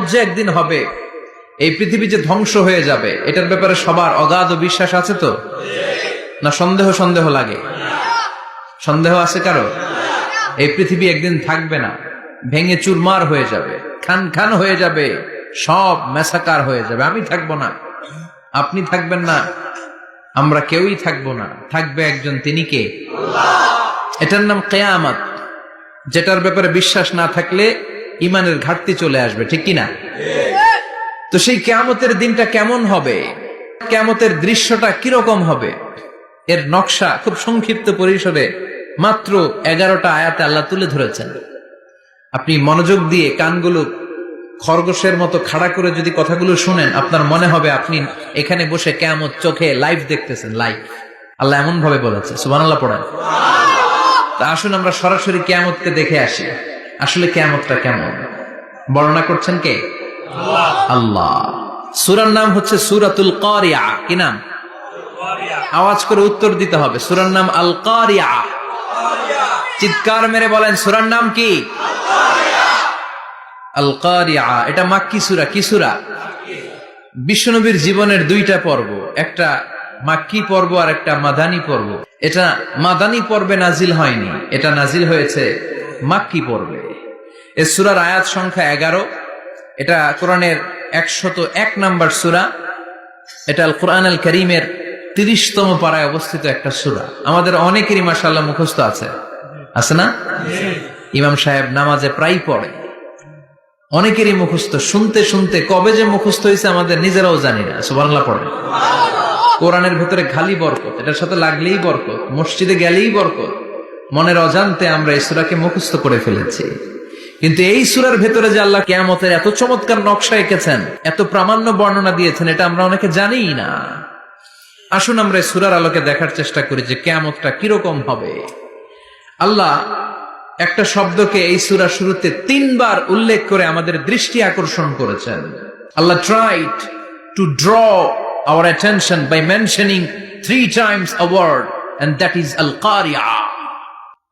যে একদিন হবে। এই পৃথিবী যে ধ্বংস হয়ে যাবে, এটার ব্যাপারে সবার অগাধ বিশ্বাস আছে তো? না সন্দেহ সন্দেহ লাগে? সন্দেহ আছে কারও? এই পৃথিবী একদিন থাকবে না। ভেঙে চুরমার হয়ে যাবে, খান খান হয়ে যাবে, সব মেসাকার হয়ে যাবে। আমি থাকব না। আপনি থাকবেন না। আমরা কেউই থাকব না। থাকবে একজন, তিনি কে? এটার নাম কেয়ামত। যেটার ব্যাপারে বিশ্বাস না থাকলে ইমানের ঘাটতি চলে আসবে, ঠিক কিনা? তো সেই কেয়ামতের দিনটা কেমন হবে? কেয়ামতের দৃশ্যটা কীরকম হবে? এর নকশা খুব সংক্ষিপ্ত পরিসরে মাত্র এগারোটা আয়াতে আল্লাহ তুলে ধরেছেন। আপনি মনোযোগ দিয়ে কানগুলো খরগোশের মতো খাড়া করে যদি কথাগুলো শুনেন, আপনার মনে হবে আপনি এখানে বসে কেমন চোখে লাইভ দেখতেছেন, লাইভ। আল্লাহ এমন ভাবে বলেছে সুবান আল্লাহ পড়েন। তা আসুন আমরা সরাসরি কেয়ামতকে দেখে আসি। আসলে কেয়ামতটা কেমন? বর্ণনা করছেন কে? আল্লাহ। সুরার নাম হচ্ছে সুরাতুল কারিয়া। কি নাম? আওয়াজ করে উত্তর দিতে হবে। সুরার নাম আল কারিয়া। চিৎকার মেরে বলেন, সুরার নাম কি? আল কারিয়া। এটা মাক্কি সুরা। কি সুরা? বিশ্বনবীর জীবনের দুইটা পর্ব। একটা মাক্কি পর্ব আর একটা মাদানী পর্ব। এটা মাদানী পর্বে নাজিল হয়নি। এটা নাজিল হয়েছে মাক্কি পর্বে এ সুরার আয়াত সংখ্যা এগারো। এটা কোরআনের একশত এক নাম্বার সুরা। এটা আল কোরআন আল করিমের তিরিশতম পাড়ায় অবস্থিত একটা সুরা। আমাদের অনেকেরই মাসাল্লাহ মুখস্থ আছে। আছে না? ইমাম সাহেব নামাজে প্রায় পড়ে। অনেকেরই মুখস্থ। শুনতে শুনতে কবে যে মুখস্থ হয়েছে আমাদের নিজেরাও জানি না। সুবাংলা পড়ে কোরআনের ভেতরে খালি বরকত। এটার সাথে লাগলেই বরকত। মসজিদে গেলেই বরকত। মনের অজান্তে আমরা এই সুরাকে মুখস্থ করে ফেলেছি। কিন্তু এই সুরার ভেতরে যে আল্লাহ কেয়ামতের এত চমৎকার নকশা এঁকেছেন, এত প্রামাণ্য বর্ণনা দিয়েছেন, এটা আমরা অনেকে জানিই না। আসুন আমরা সুরার আলোকে দেখার চেষ্টা করি যে কেয়ামতটা কীরকম হবে। আল্লাহ একটা শব্দকে এই সুরা শুরুতে তিনবার উল্লেখ করে আমাদের দৃষ্টি আকর্ষণ করেছেন। Allah tried to draw our attention by mentioning three times a word and that is আল কারিয়া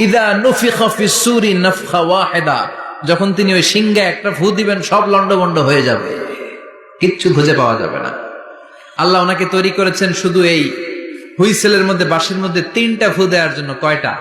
ইদা নফিখা ফি সুরি নফখা ওয়াহিদা। যখন তিনি ওই সিংহে একটা ফু দিবেন, সব লন্ডভন্ড হয়ে যাবে। কিচ্ছু খুঁজে পাওয়া যাবে না। আল্লাহ ওনাকে তৈরি করেছেন শুধু এই হুইসেলের মধ্যে, বাঁশির মধ্যে তিনটা ফু দেওয়ার জন্য। কয়টা?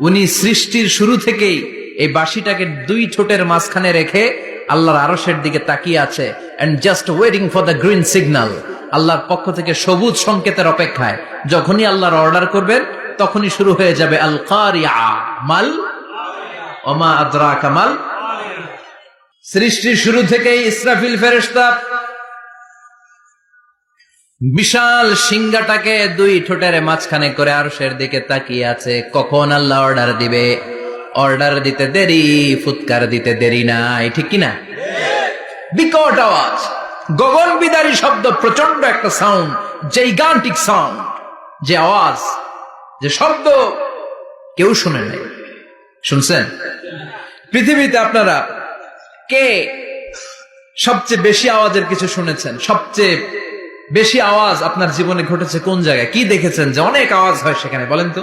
উনি সৃষ্টির শুরু থেকেই এই বাঁশিটাকে দুই ঠোঁটের মাঝখানে রেখে আল্লাহর আরসের দিকে তাকিয়ে আছে and just waiting for the green signal আল্লাহর পক্ষ থেকে সবুজ সংকেতের অপেক্ষায়। যখনই আল্লাহর অর্ডার করবেন তখনই শুরু হয়ে যাবে আল মাল? ওমা আদ্রা কামাল সৃষ্টির শুরু থেকেই ইসরাফিল ফেরেস্তা বিশাল সিংহাটাকে দুই ঠোঁটের মাঝখানে করে আরশের দিকে তাকিয়ে আছে। কখন আল্লাহ অর্ডার দিবে? অর্ডার দিতে দেরি, ফুৎকার দিতে দেরি নাই, ঠিক কিনা? বিকট আওয়াজ গগন বিদারী শব্দ প্রচণ্ড একটা সাউন্ড জৈগান্টিক সাউন্ড যে আওয়াজ যে শব্দ কেউ শুনে নাই। শুনছেন? পৃথিবীতে আপনারা কে সবচেয়ে বেশি আওয়াজের কিছু শুনেছেন? সবচেয়ে বেশি আওয়াজ আপনার জীবনে ঘটেছে কোন জায়গায়? কি দেখেছেন যে অনেক আওয়াজ হয় সেখানে? বলেন তো।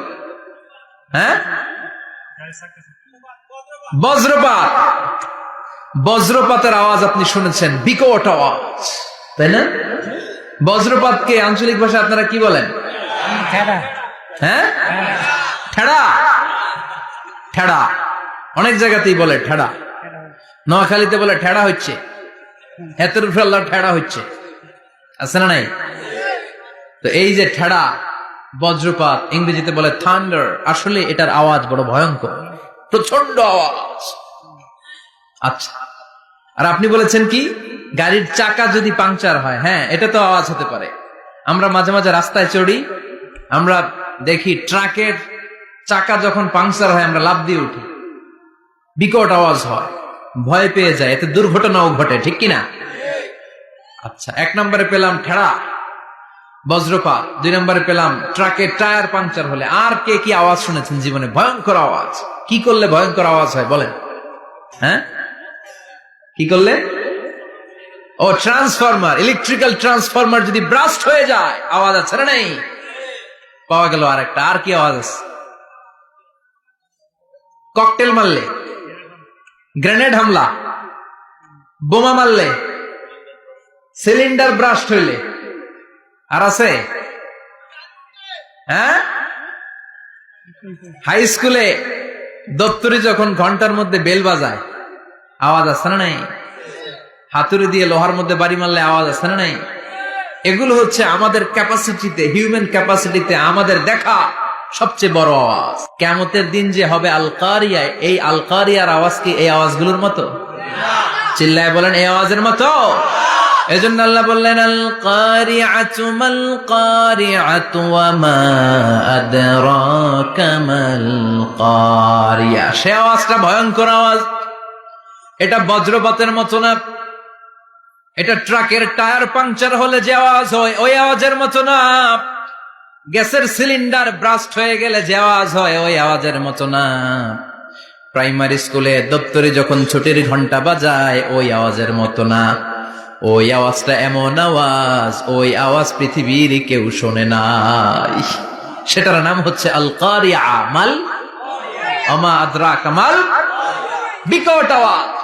হ্যাঁ? বজ্রপাত। বজ্রপাতের আওয়াজ আপনি শুনেছেন, বিকট আওয়াজ। তাই না? বজ্রপাতকে আঞ্চলিক ভাষা আপনারা কি বলেন? হ্যাঁ? ঠেড়া। ঠেড়া। অনেক জায়গাতেই বলে ঠেড়া। নোয়াখালীতে বলে ঠেড়া হচ্ছে। উপরে আল্লাহ ঠেড়া হচ্ছে। আছে না নাই? তো এই যে ঠেড়া, বজ্রপাত, ইংরেজিতে বলে থান্ডার আসলে এটার আওয়াজ বড় ভয়ঙ্কর। প্রচণ্ড আওয়াজ। আচ্ছা। আর আপনি বলেছেন কি? গাড়ির চাকা যদি পাংচার হয় হ্যাঁ এটা তো আওয়াজ হতে পারে। আমরা মাঝে মাঝে রাস্তায় চড়ি, আমরা দেখি ট্রাকের চাকা যখন পাংচার হয়, আমরা লাভ দিয়ে উঠি। বিকট আওয়াজ হয়, ভয় পেয়ে যায়, এতে দুর্ঘটনাও ঘটে, ঠিক কিনা? আচ্ছা এক নম্বরে পেলাম ঠেড়া, বজ্রপাত। দুই নম্বরে পেলাম ট্রাকের টায়ার পাংচার হলে। আর কে কি আওয়াজ শুনেছেন জীবনে? ভয়ঙ্কর আওয়াজ। কি করলে ভয়ঙ্কর আওয়াজ হয়, বলেন। হ্যাঁ? কি করলে? ও, ট্রান্সফরমার, ইলেকট্রিক্যাল ট্রান্সফরমার যদি ব্রাস্ট হয়ে যায়, আওয়াজ আছে না নেই? পাওয়া গেল আর একটা আর কি আওয়াজ আছে? ককটেল মারলে, গ্রেনেড হামলা, বোমা মারলে, সিলিন্ডার ব্রাস্ট হইলে। আর আছে? হ্যাঁ? হাই স্কুলে দপ্তরি যখন ঘণ্টার মধ্যে বেল বাজায়, আওয়াজ আসছে না নাই? হাতুড়ি দিয়ে লোহার মধ্যে বাড়ি মারলে আওয়াজ আসছে না নাই? এগুলো হচ্ছে আমাদের ক্যাপাসিটিতে হিউম্যান ক্যাপাসিটিতে আমাদের দেখা সবচেয়ে বড় আওয়াজ। কেমতের দিন যে হবে আলকারিয়ায় এই আলকারিয়ার আওয়াজ কি এই আওয়াজগুলোর মতো? চিল্লায় বলেন, এই আওয়াজের মতো। এজন্য আল্লাহ বললেন মা আওয়াজটা ভয়ঙ্কর আওয়াজ। এটা বজ্রপাতের মতো না। এটা ট্রাকের টায়ার পাংচার হলে যে আওয়াজ হয়, ওই আওয়াজের মতো না। গ্যাসের সিলিন্ডার ব্রাস্ট হয়ে গেলে যে আওয়াজ হয়, ওই আওয়াজের মতো না। প্রাইমারি স্কুলে দপ্তরে যখন ছুটির ঘণ্টা বাজায়, ওই আওয়াজের মতো না। ওই আওয়াজটা এমন আওয়াজ, ওই আওয়াজ পৃথিবীর কেউ শোনে নাই। সেটার নাম হচ্ছে আল কারিয়া মাল আমা আদ্রা কামাল। বিকট আওয়াজ।